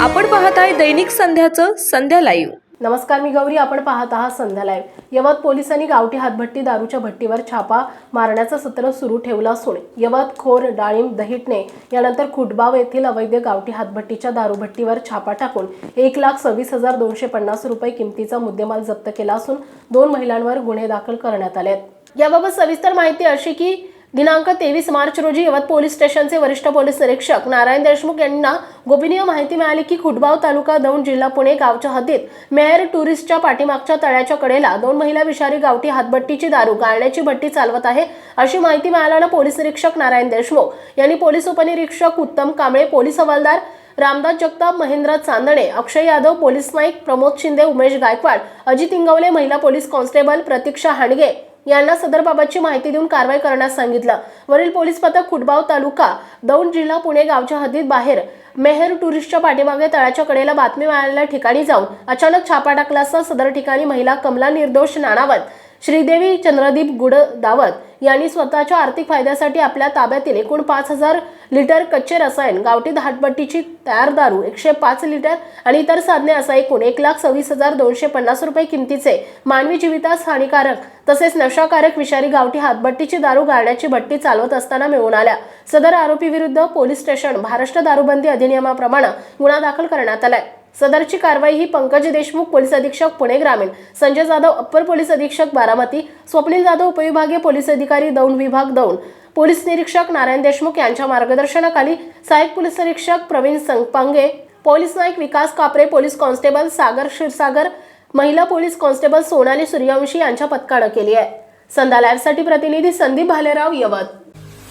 आपण पाहत आहे दैनिक संध्याचं संध्या लाईव्ह. नमस्कार मी गौरी. आपण पाहत आहात संध्या लाईव्ह. यवत पोलिसांनी गावठी हातभट्टी दारूच्या भट्टीवर छापा मारण्याचं सत्र सुरू ठेवलं असून यवत खोर डाळिंब दहिटणे यानंतर खुटबाव येथील अवैध गावठी हातभट्टीच्या दारूभट्टीवर छापा टाकून एक लाख सव्वीस हजार दोनशे पन्नास रुपये किमतीचा मुद्देमाल जप्त केला असून दोन महिलांवर गुन्हे दाखल करण्यात आले आहेत. याबाबत सविस्तर माहिती अशी की दिनांक तेवीस मार्च रोजी यवत पोलीस स्टेशनचे वरिष्ठ पोलीस निरीक्षक नारायण देशमुख यांना गोपनीय माहिती मिळाली की खुटबाव तालुका दौंड जिल्हा पुणे गावच्या हद्दीत मेहर टुरिस्टच्या पाठीमागच्या तळ्याच्या कडेला दोन महिला विषारी गावठी हातभट्टीची दारू गाळण्याची भट्टी चालवत आहे अशी माहिती मिळाल्यानं पोलीस निरीक्षक नारायण देशमुख यांनी पोलीस उपनिरीक्षक उत्तम कांबळे पोलीस हवालदार रामदास जगताप महेंद्र चांदणे अक्षय यादव पोलीस नाईक प्रमोद शिंदे उमेश गायकवाड अजित इंगवले महिला पोलीस कॉन्स्टेबल प्रतीक्षा हांडगे यांना सदरबाबतची माहिती देऊन कारवाई करण्यास सांगितलं. वरील पोलीस पथक खुटबाव तालुका दौंड जिल्हा पुणे गावच्या हद्दीत बाहेर. मेहर टुरिस्टच्या पाठीमागे तळाच्या कडेला बातमी मिळालेल्या ठिकाणी जाऊन अचानक छापा टाकला असता सदर ठिकाणी महिला कमला निर्दोष नाणावत श्रीदेवी चंद्रदीप गुड दावत यांनी स्वतःच्या आर्थिक फायद्यासाठी आपल्या ताब्यातील एकूण पाच हजार लिटर कच्चे रसायन गावठी धाटबट्टीची तयार दारू एकशे पाच लिटर आणि इतर साधने असा एकूण एक लाख सव्वीस हजार दोनशे पन्नास रुपये किमतीचे मानवी जीवितास हानिकारक तसेच नशाकारक विषारी गावठी हातभट्टीची दारू गाळण्याची भट्टी चालवत असताना मिळून आल्या. सदर आरोपी विरुद्ध पोलीस स्टेशन महाराष्ट्र दारूबंदी अधिनियमाप्रमाणे गुन्हा दाखल करण्यात आलाय. सदरची कारवाई ही पंकज देशमुख पोलीस अधीक्षक पुणे ग्रामीण. संजय जाधव अप्पर पोलीस अधीक्षक बारामती. स्वप्नील जाधव उपविभागीय पोलीस अधिकारी दौंड विभाग दौंड. पोलीस निरीक्षक नारायण देशमुख यांच्या मार्गदर्शनाखाली सहाय्यक पोलीस निरीक्षक Pravin Sangpange. Police Naik Vikas Kapre police constable Sagar Kshirsagar. महिला पोलीस कॉन्स्टेबल सोनाली सूर्यवंशी यांच्या पथकानं केली आहे. संधा लाईव्हसाठी प्रतिनिधी संदीप भालेराव यवत.